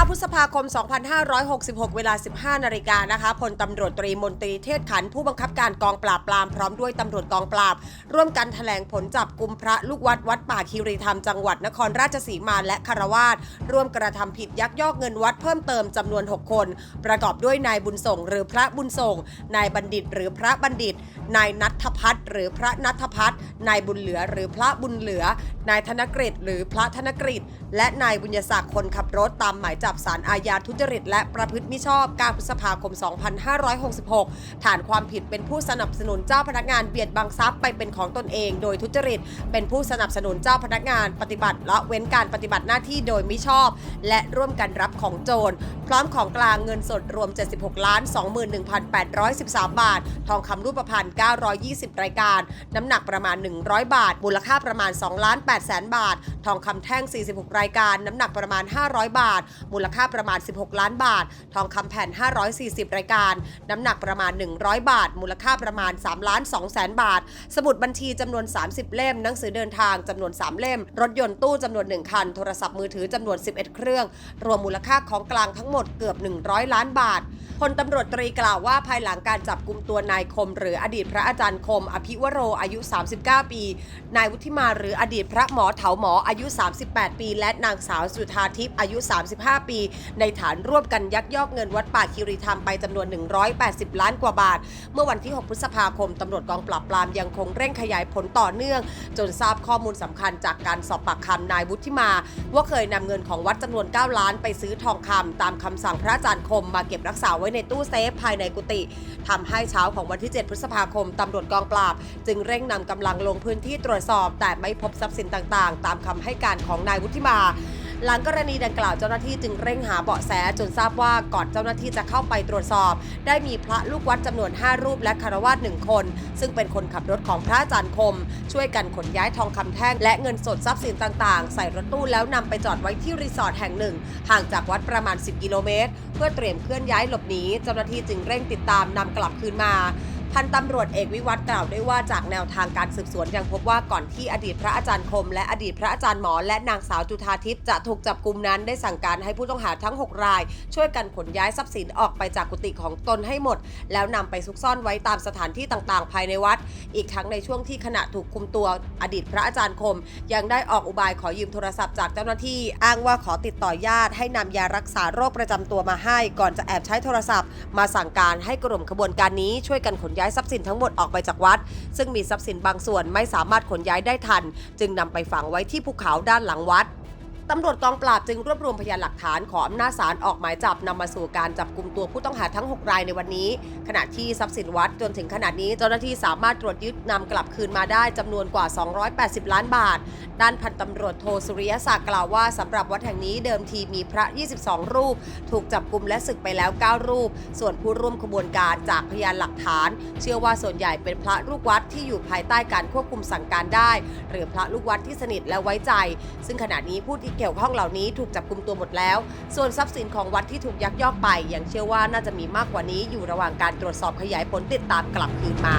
9 พฤษภาคม 2566 เวลา 15 นาฬิกานะคะพลตำรวจตรีมนตรีเทศขัน ผู้บังคับการกองปราบปรามพร้อมด้วยตำรวจกองปราบ ร่วมกันแถลงผลจับกลุ่มพระลูกวัดวัดป่าคีรีธรรมจังหวัดนครราชสีมาและคารวาสร่วมกระทำผิดยักยอกเงินวัดเพิ่มเติมจำนวน 6 คน ประกอบด้วยนายบุญส่งหรือพระบุญส่งนายบัณฑิตหรือพระบัณฑิต นายนัทพัฒน์หรือพระนัทพัฒน์นายบุญเหลือหรือพระบุญเหลือ นายธนกฤษหรือพระธนกฤษและนายบุญยศักดิ์คนขับรถตามหมายจับสารอาญาทุจริต และประพฤติมิชอบ 9 พฤษภาคม 2566 ฐานความผิดเป็นผู้สนับสนุนเจ้าพนักงานเบียดบังทรัพย์ไปเป็นของตนเอง โดยทุจริต เป็นผู้สนับสนุนเจ้าพนักงานปฏิบัติละเว้นการปฏิบัติหน้าที่โดยมิชอบ และร่วมกันรับของโจร พร้อมของกลางเงินสดรวม 76ล้าน21,813 บาท ทองคำรูปพรรณ920 รายการ น้ำหนักประมาณ 100 บาท มูลค่าประมาณ2ล้าน8แสนบาท ทองคำแท่ง 46 รายการ น้ำหนักประมาณ 500 บาท มูลค่าประมาณ 16 ล้านบาท ทองคำแผ่น 540 รายการ น้ำหนักประมาณ 100 บาท มูลค่าประมาณ3ล้าน2แสนบาท สมุดบัญชีจำนวน 30 เล่ม หนังสือเดินทางจำนวน 3 เล่ม รถยนต์ตู้จำนวน 1 คัน โทรศัพท์มือถือจำนวน 11 เครื่อง รวมมูลค่าของกลางทั้งหมดเกือบ 100 ล้านบาทพลตำรวจตรีกล่าวว่าภายหลังการจับกลุ่มตัวนายคม หรืออดีตพระอาจารย์คม อภิวโรอายุ 39 ปี นายวุฒิมาหรืออดีตพระหมอเถาหมออายุ 38 ปี และนางสาวสุธาทิพย์อายุ 35 ปี ในฐานร่วมกันยักยอกเงินวัดป่าคิริธรรมไปจำนวน 180 ล้านกว่าบาท เมื่อวันที่ 6 พฤษภาคมตำรวจกองปราบปรามยังคงเร่งขยายผลต่อเนื่อง จนทราบข้อมูลสำคัญจากการสอบปากคำนายวุฒิมา ว่าเคยนำเงินของวัดจำนวน 9 ล้านไปซื้อทองคำตามคำสั่งพระอาจารย์คมมาเก็บรักษาไว้ในตู้เซฟภายในกุฏิทำให้เช้าของวันที่ 7 พฤษภาคมตำรวจกองปราบ จึงเร่งนำกำลังลงพื้นที่ตรวจสอบ แต่ไม่พบทรัพย์สินต่างๆ ตามคำให้การของนายวุฒิมาหลังกรณีดังกล่าวเจ้าหน้าที่จึงเร่งหาเบาะแสจนทราบว่าก่อนเจ้าหน้าที่จะเข้าไปตรวจสอบ ได้มีพระลูกวัดจำนวน 5 รูปและคารวาสหนึ่งคน ซึ่งเป็นคนขับรถของพระอาจารย์คม ช่วยกันขนย้ายทองคำแท่ง และเงินสดทรัพย์สินต่างๆ ใส่รถตู้แล้วนำไปจอดไว้ที่รีสอร์ทแห่งหนึ่ง ห่างจากวัดประมาณ 10 กิโลเมตร เพื่อเตรียมเคลื่อนย้ายหลบหนีเจ้าหน้าที่จึงเร่งติดตามนำกลับคืนมา พันตำรวจเอกวิวัฒน์กล่าวด้วยว่าจากแนวทางการสืบสวนยังพบว่าก่อนที่อดีตพระอาจารย์คม และอดีตพระอาจารย์หมอ และนางสาวจุธาทิพย์จะถูกจับกลุมนั้นได้สั่งการให้ผู้ต้องหาทั้ง 6 ราย ช่วยกันขนย้ายทรัพย์สินออกไปจากกุฏิของตนให้หมด แล้วนำไปซุกซ่อนไว้ตามสถานที่ต่างๆ ภายในวัด อีกทั้งในช่วงที่ขณะถูกคุมตัวอดีตพระอาจารย์คม ยังได้ออกอุบายขอยืมโทรศัพท์จากเจ้าหน้าที่ อ้างว่าขอติดต่อญาติ ให้นำยารักษาโรคประจำตัวมาให้ ก่อนจะแอบใช้โทรศัพท์ มาสั่งการให้กลุ่มขบวนการนี้ช่วยกันขนย้ายทรัพย์สินทั้งหมดออกไปจากวัด ซึ่งมีทรัพย์สินบางส่วนไม่สามารถขนย้ายได้ทัน จึงนำไปฝังไว้ที่ภูเขาด้านหลังวัด ตำรวจกองปราบจึงรวบรวมพยานหลักฐานขออำนาจศาลออกหมายจับนำมาสู่การจับกลุ่มตัวผู้ต้องหาทั้ง 6 รายในวันนี้ ขณะที่ทรัพย์สินวัดจนถึงขณะนี้เจ้าหน้าที่สามารถตรวจยึดนำกลับคืนมาได้จำนวนกว่า 280 ล้านบาท ด้านพันตำรวจโทสุริยศักดิ์กล่าวว่าสำหรับวัดแห่งนี้เดิมทีมีพระ 22 รูป ถูกจับกลุ่มและศึกไปแล้ว 9 รูป ส่วนผู้ร่วมขบวนการจากพยานหลักฐาน เชื่อว่าส่วนใหญ่เป็นพระลูกวัดที่อยู่ภายใต้การควบคุมสั่งการได้ หรือพระลูกวัดที่สนิทและไว้ใจ ซึ่งขณะนี้ผู้ที่เกี่ยวข้องเหล่านี้ถูกจับกลุ่มตัวหมดแล้ว ส่วนทรัพย์สินของวัดที่ถูกยักยอกไปยังเชื่อว่าน่าจะมีมากกว่านี้อยู่ระหว่างการตรวจสอบขยายผลติดตามกลับคืนมา